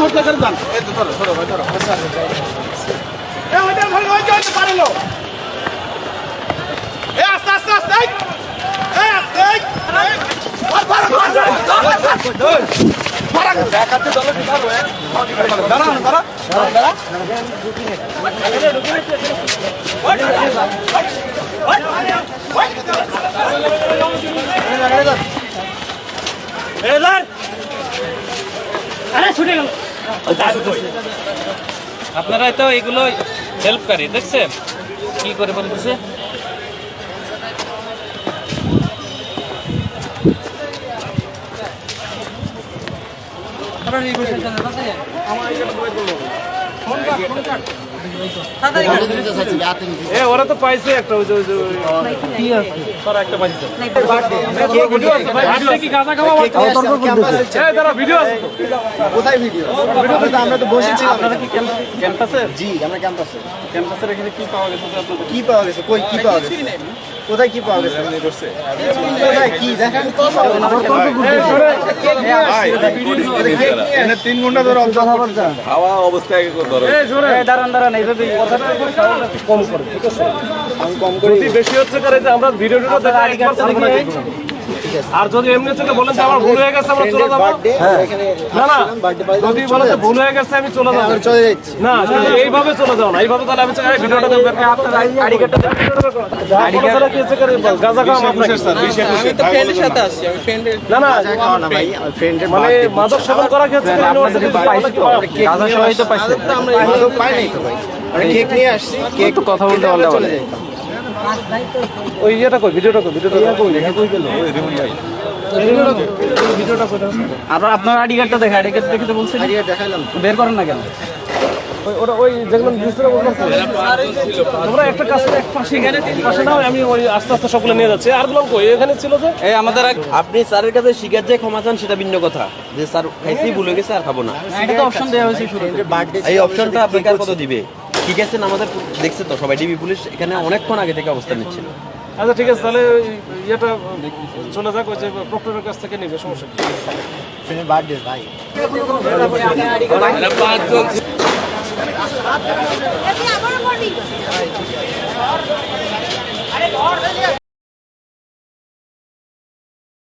ধরতে ধরতে ধরো ধরো ধরো আপনারাই তো এগুলো হেল্পকারী দেখছেন? কি করে বলতেছে? এ ওরা তো পাইছে একটা ওই যে ওই যে ওই তারা একটা পাইছে। ভিডিও আছে ভাই। ভিডিও কি গাঁজা খাওয়া এই দাঁড়া ভিডিও আছে। তো। কোথায় ভিডিও? ভিডিও তো আমরা তো বসেছিলাম আপনারা কি ক্যাম্পাসে? জি আমরা ক্যাম্পাসে। ক্যাম্পাসের এখানে কি পাওয়া গেছে? আপনাদের কি পাওয়া গেছে? কই কি পাওয়া গেছে? কোথায় কি পাওয়া গেছে কোথায় কি দেখেন তিন ঘণ্টা ধরে খাওয়া অবস্থায় ধরো এই জোরে দাঁড়ান দাঁড়ান এইভাবে কথাটা একটু সাউন্ড একটু কম করে আমি কম করে বেশি হচ্ছে করে যে আমরা ভিডিও আর যদি এমনি থেকে বলেন যে আমার ভুল হয়ে গেছে আমরা চলে যাব। না না। যদি বলে যে ভুল হয়ে গেছে আমি চলে যাব। চলে যাচ্ছি। না এইভাবে চলে যাও না। এইভাবে তাহলে আমি ভিডিওটা দেবেন আইডি কার্ডটা আইডি কার্ড কি হচ্ছে গাঁজা খাওয়া আপনাকে? আমি তো ফ্রেন্ডের সাথে আসছি আমি ফ্রেন্ডের না না। খাওয়া না ভাই ফ্রেন্ডের মানে মাদক সেবন করা কি হচ্ছে ইউনিভার্সিটি গাঁজা সবাই তো পাইছে মাদক পাই নাই তো ভাই। মানে কেক নিয়ে আসছি কেক কথা বলতে বলতে চলে যাই। ওই ইয়েটা কই? ভিডিওটা কই? ভিডিওটা কই? কই? গেল? ভিডিওটা কই? আপনার আপনার আইডি কার্ডটা দেখা আইডি কার্ড দেখতে বলছেন। আজকে দেখাইলাম বের করেন না কেন? ওই ওটা ওই যেগুলো দিছিল ওগুলো তোমরা একটা কাছে এক পাশে পাশে নাও আমি ওই আস্তে আস্তে সবগুলো নিয়ে যাচ্ছি। আরগুলো কই? এখানে ছিল যে? এই আমাদের আপনি স্যারের কাছে শিকার যে ক্ষমা চান সেটা ভিন্ন কথা। যে স্যার খাইছি ভুলে গেছে আর খাব না। এটা অপশন দেওয়া হয়েছে শুরুতে। এই অপশনটা আপনাকে কত দিবে? ঠিক আছে আমাদের দেখছে তো সবাই ডিবি পুলিশ এখানে অনেকক্ষণ আগে থেকে অবস্থান নিচ্ছে আচ্ছা ঠিক আছে তাহলে ওই ইয়েটা চলে যাক ওই যে প্রক্টরের কাছ থেকে নিবে সমস্যা ভাই।